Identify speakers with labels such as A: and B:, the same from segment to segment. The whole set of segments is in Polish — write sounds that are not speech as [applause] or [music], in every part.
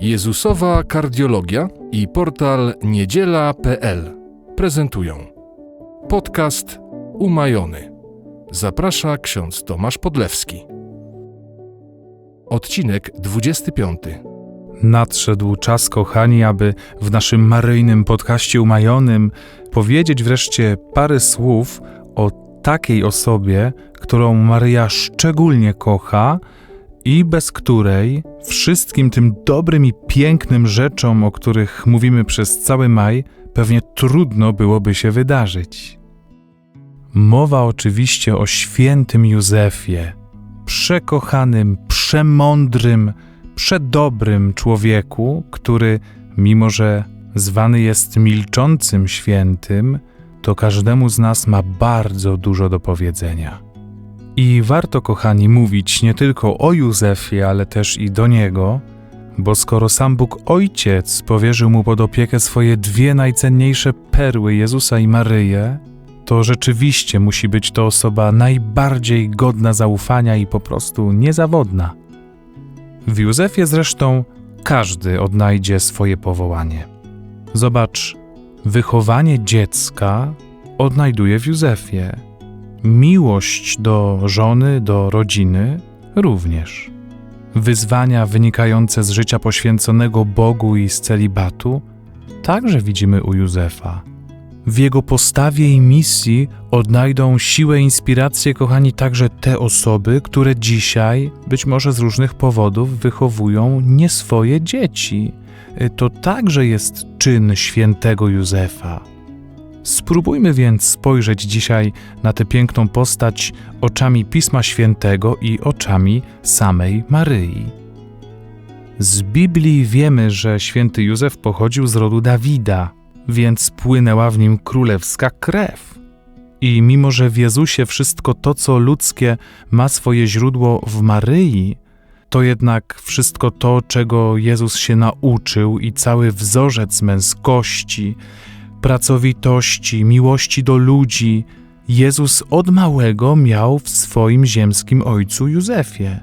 A: Jezusowa Kardiologia i portal niedziela.pl prezentują podcast Umajony. Zaprasza ksiądz Tomasz Podlewski. Odcinek 25.
B: Nadszedł czas, kochani, aby w naszym maryjnym podcaście umajonym powiedzieć wreszcie parę słów o takiej osobie, którą Maryja szczególnie kocha i bez której wszystkim tym dobrym i pięknym rzeczom, o których mówimy przez cały maj, pewnie trudno byłoby się wydarzyć. Mowa oczywiście o świętym Józefie, przekochanym, przemądrym, przedobrym człowieku, który, mimo że zwany jest milczącym świętym, to każdemu z nas ma bardzo dużo do powiedzenia. I warto, kochani, mówić nie tylko o Józefie, ale też i do niego, bo skoro sam Bóg Ojciec powierzył mu pod opiekę swoje dwie najcenniejsze perły, Jezusa i Maryję, to rzeczywiście musi być to osoba najbardziej godna zaufania i po prostu niezawodna. W Józefie zresztą każdy odnajdzie swoje powołanie. Zobacz, wychowanie dziecka odnajduje w Józefie. Miłość do żony, do rodziny również. Wyzwania wynikające z życia poświęconego Bogu i z celibatu także widzimy u Józefa. W jego postawie i misji odnajdą siłę inspirację, kochani, także te osoby, które dzisiaj, być może z różnych powodów, wychowują nie swoje dzieci. To także jest czyn świętego Józefa. Spróbujmy więc spojrzeć dzisiaj na tę piękną postać oczami Pisma Świętego i oczami samej Maryi. Z Biblii wiemy, że święty Józef pochodził z rodu Dawida, więc płynęła w nim królewska krew. I mimo, że w Jezusie wszystko to, co ludzkie, ma swoje źródło w Maryi, to jednak wszystko to, czego Jezus się nauczył i cały wzorzec męskości, pracowitości, miłości do ludzi, Jezus od małego miał w swoim ziemskim ojcu Józefie.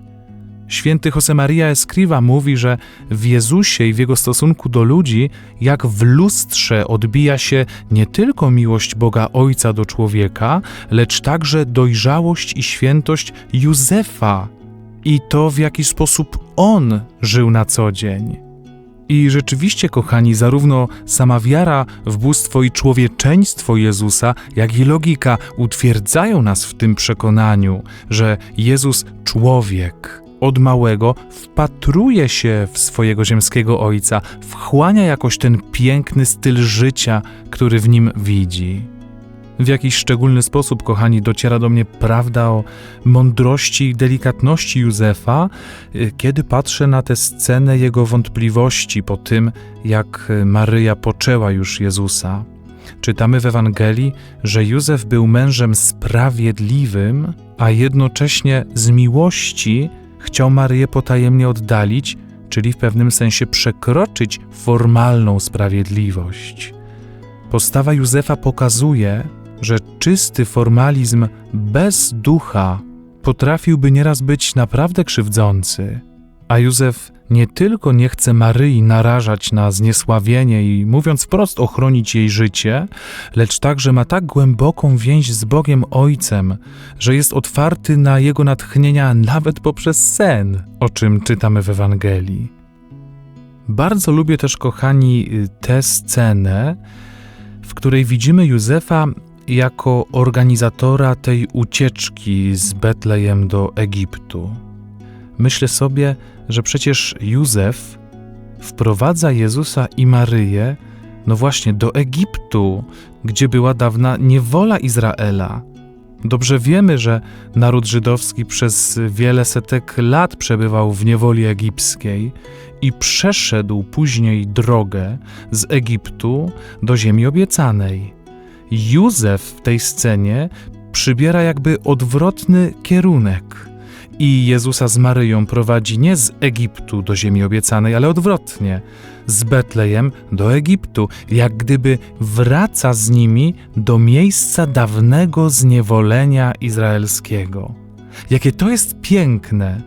B: Święty Josemaria Escriva mówi, że w Jezusie i w jego stosunku do ludzi, jak w lustrze odbija się nie tylko miłość Boga Ojca do człowieka, lecz także dojrzałość i świętość Józefa i to, w jaki sposób on żył na co dzień. I rzeczywiście, kochani, zarówno sama wiara w bóstwo i człowieczeństwo Jezusa, jak i logika utwierdzają nas w tym przekonaniu, że Jezus człowiek od małego wpatruje się w swojego ziemskiego ojca, wchłania jakoś ten piękny styl życia, który w nim widzi. W jakiś szczególny sposób, kochani, dociera do mnie prawda o mądrości i delikatności Józefa, y, kiedy patrzę na tę scenę jego wątpliwości po tym, jak Maryja poczęła już Jezusa. Czytamy w Ewangelii, że Józef był mężem sprawiedliwym, a jednocześnie z miłości chciał Maryję potajemnie oddalić, czyli w pewnym sensie przekroczyć formalną sprawiedliwość. Postawa Józefa pokazuje, że czysty formalizm bez ducha potrafiłby nieraz być naprawdę krzywdzący. A Józef nie tylko nie chce Maryi narażać na zniesławienie i mówiąc wprost ochronić jej życie, lecz także ma tak głęboką więź z Bogiem Ojcem, że jest otwarty na jego natchnienia nawet poprzez sen, o czym czytamy w Ewangelii. Bardzo lubię też, kochani, tę scenę, w której widzimy Józefa jako organizatora tej ucieczki z Betlejem do Egiptu. Myślę sobie, że przecież Józef wprowadza Jezusa i Maryję, no właśnie, do Egiptu, gdzie była dawna niewola Izraela. Dobrze wiemy, że naród żydowski przez wiele setek lat przebywał w niewoli egipskiej i przeszedł później drogę z Egiptu do ziemi obiecanej. Józef w tej scenie przybiera jakby odwrotny kierunek i Jezusa z Maryją prowadzi nie z Egiptu do ziemi obiecanej, ale odwrotnie z Betlejem do Egiptu, jak gdyby wraca z nimi do miejsca dawnego zniewolenia izraelskiego. Jakie to jest piękne!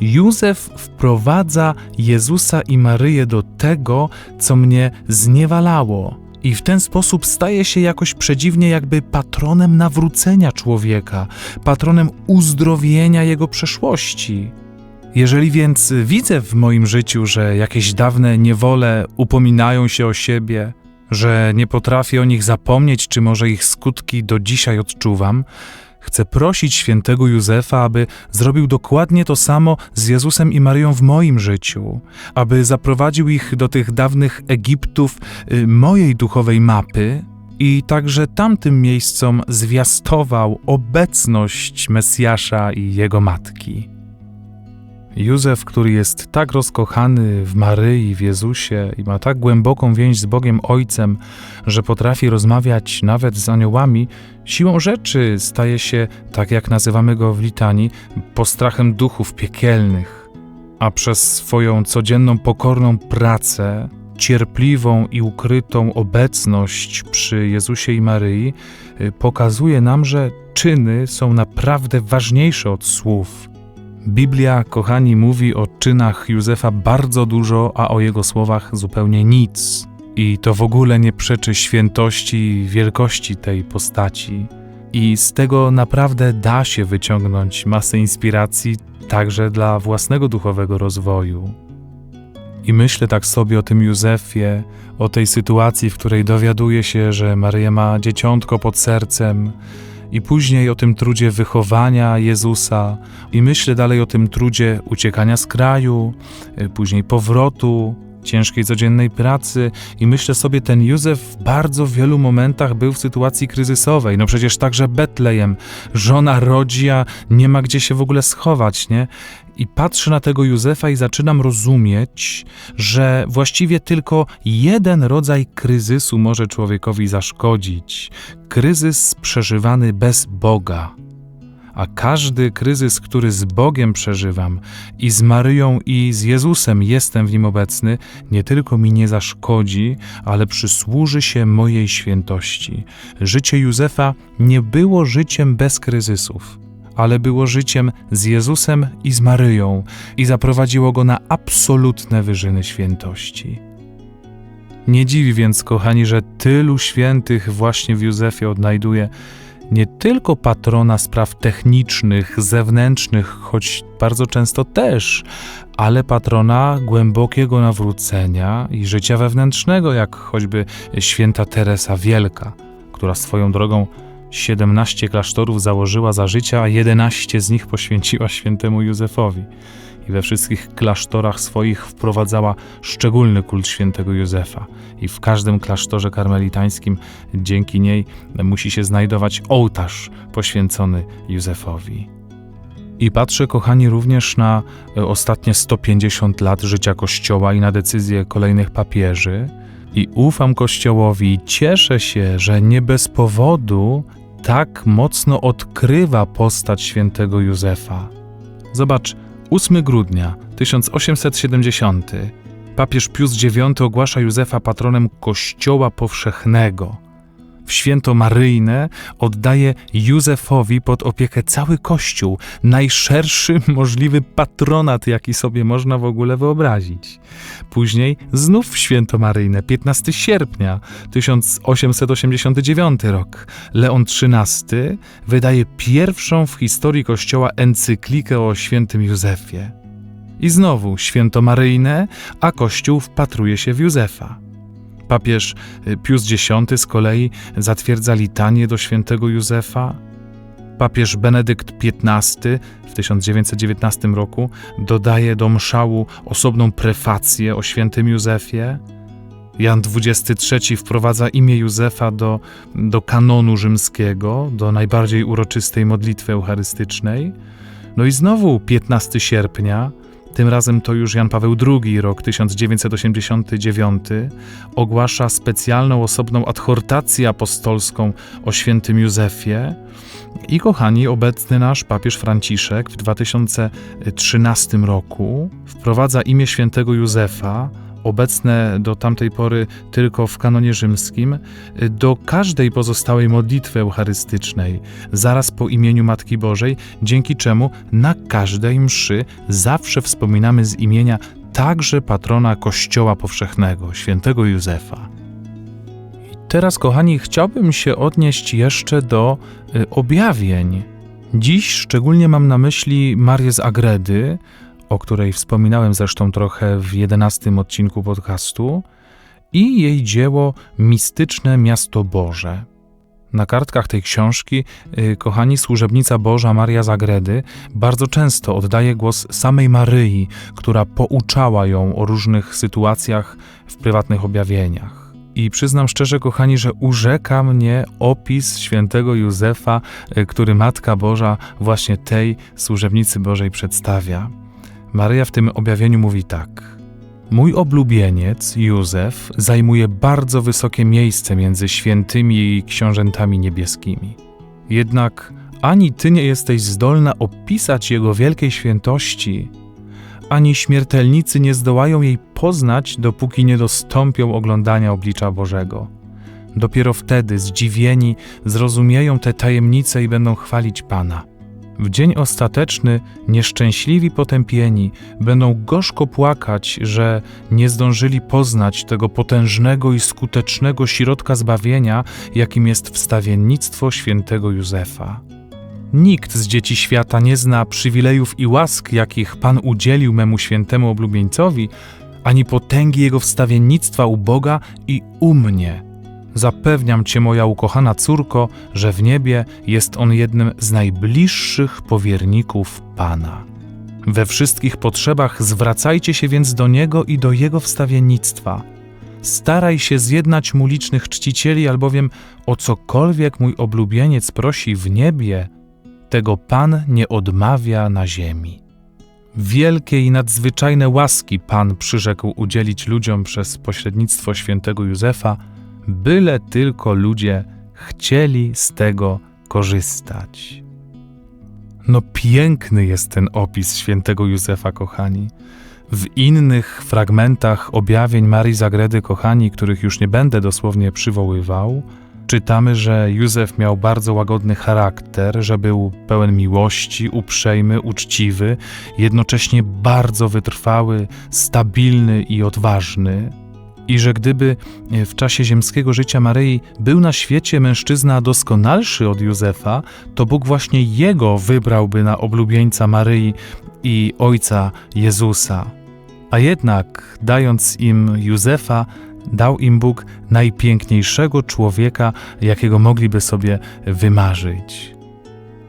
B: Józef wprowadza Jezusa i Maryję do tego, co mnie zniewalało. I w ten sposób staje się jakoś przedziwnie, jakby patronem nawrócenia człowieka, patronem uzdrowienia jego przeszłości. Jeżeli więc widzę w moim życiu, że jakieś dawne niewole upominają się o siebie, że nie potrafię o nich zapomnieć, czy może ich skutki do dzisiaj odczuwam, chcę prosić świętego Józefa, aby zrobił dokładnie to samo z Jezusem i Maryją w moim życiu, aby zaprowadził ich do tych dawnych Egiptów y, mojej duchowej mapy i także tamtym miejscom zwiastował obecność Mesjasza i jego matki. Józef, który jest tak rozkochany w Maryi, w Jezusie i ma tak głęboką więź z Bogiem Ojcem, że potrafi rozmawiać nawet z aniołami, siłą rzeczy staje się, tak jak nazywamy go w litanii, postrachem duchów piekielnych, a przez swoją codzienną pokorną pracę, cierpliwą i ukrytą obecność przy Jezusie i Maryi, y, pokazuje nam, że czyny są naprawdę ważniejsze od słów Biblia, kochani, mówi o czynach Józefa bardzo dużo, a o jego słowach zupełnie nic. I to w ogóle nie przeczy świętości i wielkości tej postaci. I z tego naprawdę da się wyciągnąć masę inspiracji także dla własnego duchowego rozwoju. I myślę tak sobie o tym Józefie, o tej sytuacji, w której dowiaduje się, że Maryja ma dzieciątko pod sercem, i później o tym trudzie wychowania Jezusa, i myślę dalej o tym trudzie uciekania z kraju, y, później powrotu, ciężkiej codziennej pracy i myślę sobie, ten Józef w bardzo wielu momentach był w sytuacji kryzysowej. No przecież także Betlejem, żona rodzi, a nie ma gdzie się w ogóle schować, nie? I patrzę na tego Józefa i zaczynam rozumieć, że właściwie tylko jeden rodzaj kryzysu może człowiekowi zaszkodzić. Kryzys przeżywany bez Boga a każdy kryzys, który z Bogiem przeżywam i z Maryją i z Jezusem jestem w nim obecny, nie tylko mi nie zaszkodzi, ale przysłuży się mojej świętości. Życie Józefa nie było życiem bez kryzysów ale było życiem z Jezusem i z Maryją i zaprowadziło go na absolutne wyżyny świętości. Nie dziwi więc, kochani, że tylu świętych właśnie w Józefie odnajduje nie tylko patrona spraw technicznych, zewnętrznych, choć bardzo często też, ale patrona głębokiego nawrócenia i życia wewnętrznego, jak choćby święta Teresa Wielka, która swoją drogą 17 klasztorów założyła za życia, a 11 z nich poświęciła świętemu Józefowi. I we wszystkich klasztorach swoich wprowadzała szczególny kult świętego Józefa. I w każdym klasztorze karmelitańskim dzięki niej musi się znajdować ołtarz poświęcony Józefowi. I patrzę, kochani, również na e, ostatnie 150 lat życia Kościoła i na decyzje kolejnych papieży. I ufam Kościołowi i cieszę się, że nie bez powodu tak mocno odkrywa postać świętego Józefa. Zobacz, 8 grudnia 1870 papież Pius IX ogłasza Józefa patronem Kościoła Powszechnego święto Maryjne oddaje Józefowi pod opiekę cały Kościół, najszerszy [laughs] możliwy patronat, jaki sobie można w ogóle wyobrazić. Później znów święto Maryjne, 15 sierpnia 1889 rok, Leon XIII wydaje pierwszą w historii Kościoła encyklikę o świętym Józefie. I znowu święto Maryjne, a Kościół wpatruje się w Józefa. Papież y, Pius X z kolei zatwierdza litanię do świętego Józefa. Papież Benedykt XV w 1919 roku dodaje do mszału osobną prefację o świętym Józefie. Jan XXIII wprowadza imię Józefa do, do kanonu rzymskiego, do najbardziej uroczystej modlitwy eucharystycznej. No i znowu 15 sierpnia tym razem to już Jan Paweł II, rok 1989, ogłasza specjalną, osobną adhortację apostolską o świętym Józefie. I kochani, obecny nasz papież Franciszek w 2013 roku wprowadza imię świętego Józefa obecne do tamtej pory tylko w kanonie rzymskim, do każdej pozostałej modlitwy eucharystycznej, zaraz po imieniu Matki Bożej, dzięki czemu na każdej mszy zawsze wspominamy z imienia także patrona Kościoła Powszechnego, świętego Józefa. Teraz, kochani, chciałbym się odnieść jeszcze do y, objawień. Dziś szczególnie mam na myśli Marię z Agredy, o której wspominałem zresztą trochę w jedenastym odcinku podcastu, i jej dzieło Mistyczne Miasto Boże. Na kartkach tej książki, y, kochani, służebnica Boża Maria Zagredy bardzo często oddaje głos samej Maryi, która pouczała ją o różnych sytuacjach w prywatnych objawieniach. I przyznam szczerze, kochani, że urzeka mnie opis świętego Józefa, y, który Matka Boża właśnie tej służebnicy Bożej przedstawia. Maryja w tym objawieniu mówi tak. Mój oblubieniec, Józef, zajmuje bardzo wysokie miejsce między świętymi i książętami niebieskimi. Jednak ani ty nie jesteś zdolna opisać jego wielkiej świętości, ani śmiertelnicy nie zdołają jej poznać, dopóki nie dostąpią oglądania oblicza Bożego. Dopiero wtedy zdziwieni zrozumieją te tajemnice i będą chwalić Pana. W dzień ostateczny nieszczęśliwi potępieni będą gorzko płakać, że nie zdążyli poznać tego potężnego i skutecznego środka zbawienia, jakim jest wstawiennictwo świętego Józefa. Nikt z dzieci świata nie zna przywilejów i łask, jakich Pan udzielił memu świętemu oblubieńcowi, ani potęgi jego wstawiennictwa u Boga i u mnie – Zapewniam Cię, moja ukochana córko, że w niebie jest On jednym z najbliższych powierników Pana. We wszystkich potrzebach zwracajcie się więc do Niego i do Jego wstawiennictwa. Staraj się zjednać Mu licznych czcicieli, albowiem o cokolwiek mój oblubieniec prosi w niebie, tego Pan nie odmawia na ziemi. Wielkie i nadzwyczajne łaski Pan przyrzekł udzielić ludziom przez pośrednictwo świętego Józefa, byle tylko ludzie chcieli z tego korzystać. No piękny jest ten opis świętego Józefa, kochani. W innych fragmentach objawień Marii Zagredy, kochani, których już nie będę dosłownie przywoływał, czytamy, że Józef miał bardzo łagodny charakter, że był pełen miłości, uprzejmy, uczciwy, jednocześnie bardzo wytrwały, stabilny i odważny i że gdyby e, w czasie ziemskiego życia Maryi był na świecie mężczyzna doskonalszy od Józefa, to Bóg właśnie jego wybrałby na oblubieńca Maryi i ojca Jezusa. A jednak, dając im Józefa, dał im Bóg najpiękniejszego człowieka, jakiego mogliby sobie wymarzyć.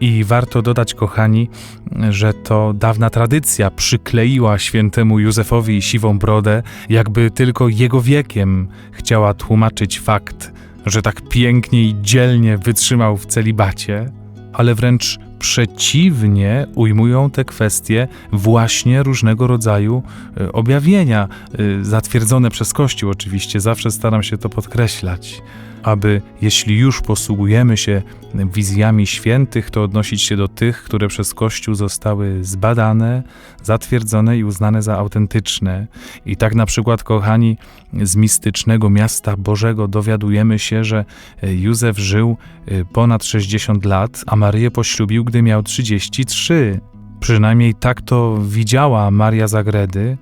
B: I warto dodać, kochani, że to dawna tradycja przykleiła świętemu Józefowi siwą brodę, jakby tylko jego wiekiem chciała tłumaczyć fakt, że tak pięknie i dzielnie wytrzymał w celibacie, ale wręcz przeciwnie ujmują te kwestie właśnie różnego rodzaju e, objawienia, e, zatwierdzone przez Kościół oczywiście, zawsze staram się to podkreślać aby jeśli już posługujemy się wizjami świętych, to odnosić się do tych, które przez Kościół zostały zbadane, zatwierdzone i uznane za autentyczne. I tak na przykład, kochani, z mistycznego miasta Bożego dowiadujemy się, że Józef żył y, ponad 60 lat, a Maryję poślubił, gdy miał 33. Przynajmniej tak to widziała Maria Zagredy.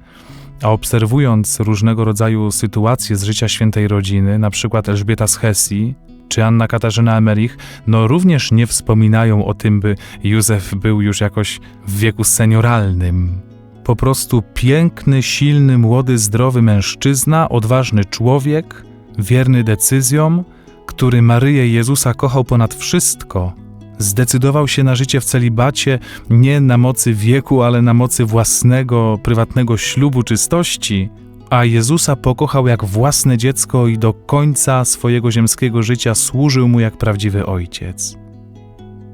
B: A obserwując różnego rodzaju sytuacje z życia świętej rodziny, na przykład Elżbieta z Hesji czy Anna Katarzyna Emerich, no również nie wspominają o tym, by Józef był już jakoś w wieku senioralnym. Po prostu piękny, silny, młody, zdrowy mężczyzna, odważny człowiek, wierny decyzjom, który Maryję Jezusa kochał ponad wszystko – Zdecydował się na życie w celibacie nie na mocy wieku, ale na mocy własnego, prywatnego ślubu czystości, a Jezusa pokochał jak własne dziecko i do końca swojego ziemskiego życia służył mu jak prawdziwy ojciec.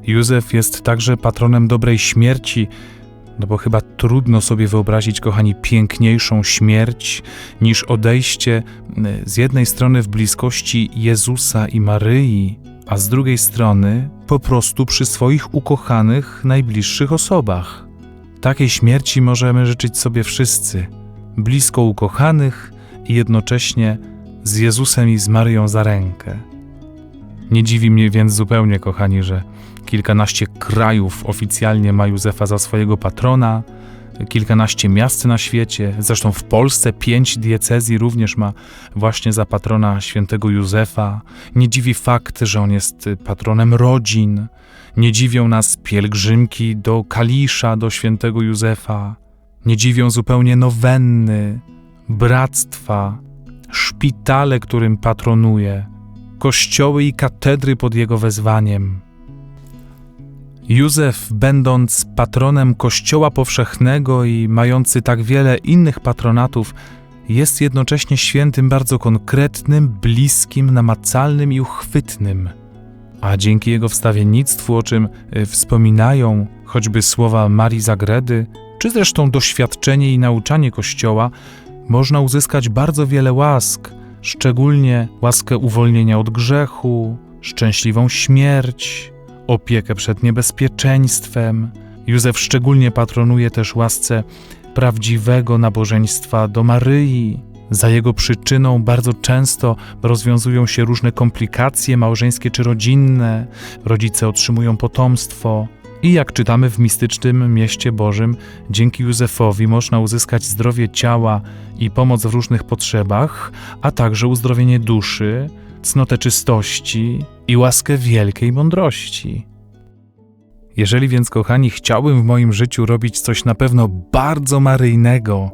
B: Józef jest także patronem dobrej śmierci, no bo chyba trudno sobie wyobrazić, kochani, piękniejszą śmierć niż odejście z jednej strony w bliskości Jezusa i Maryi, a z drugiej strony po prostu przy swoich ukochanych, najbliższych osobach. Takiej śmierci możemy życzyć sobie wszyscy, blisko ukochanych i jednocześnie z Jezusem i z Maryją za rękę. Nie dziwi mnie więc zupełnie, kochani, że kilkanaście krajów oficjalnie ma Józefa za swojego patrona, kilkanaście miast na świecie, zresztą w Polsce pięć diecezji również ma właśnie za patrona świętego Józefa. Nie dziwi fakt, że on jest patronem rodzin. Nie dziwią nas pielgrzymki do Kalisza, do świętego Józefa. Nie dziwią zupełnie nowenny, bractwa, szpitale, którym patronuje, kościoły i katedry pod jego wezwaniem. Józef, będąc patronem Kościoła Powszechnego i mający tak wiele innych patronatów, jest jednocześnie świętym bardzo konkretnym, bliskim, namacalnym i uchwytnym. A dzięki jego wstawiennictwu, o czym y, wspominają choćby słowa Marii Zagredy, czy zresztą doświadczenie i nauczanie Kościoła, można uzyskać bardzo wiele łask, szczególnie łaskę uwolnienia od grzechu, szczęśliwą śmierć, opiekę przed niebezpieczeństwem. Józef szczególnie patronuje też łasce prawdziwego nabożeństwa do Maryi. Za jego przyczyną bardzo często rozwiązują się różne komplikacje małżeńskie czy rodzinne, rodzice otrzymują potomstwo. I jak czytamy w mistycznym mieście Bożym, dzięki Józefowi można uzyskać zdrowie ciała i pomoc w różnych potrzebach, a także uzdrowienie duszy, cnotę czystości i łaskę wielkiej mądrości. Jeżeli więc, kochani, chciałbym w moim życiu robić coś na pewno bardzo maryjnego,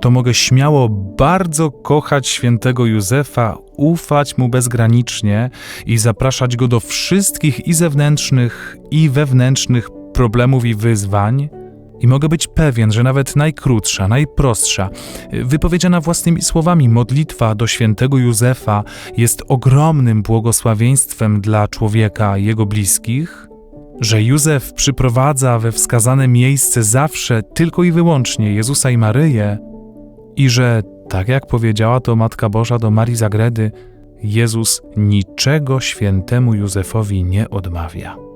B: to mogę śmiało bardzo kochać świętego Józefa, ufać mu bezgranicznie i zapraszać go do wszystkich i zewnętrznych, i wewnętrznych problemów i wyzwań. I mogę być pewien, że nawet najkrótsza, najprostsza, wypowiedziana własnymi słowami modlitwa do świętego Józefa jest ogromnym błogosławieństwem dla człowieka i jego bliskich, że Józef przyprowadza we wskazane miejsce zawsze tylko i wyłącznie Jezusa i Maryję i że, tak jak powiedziała to Matka Boża do Marii Zagredy, Jezus niczego świętemu Józefowi nie odmawia.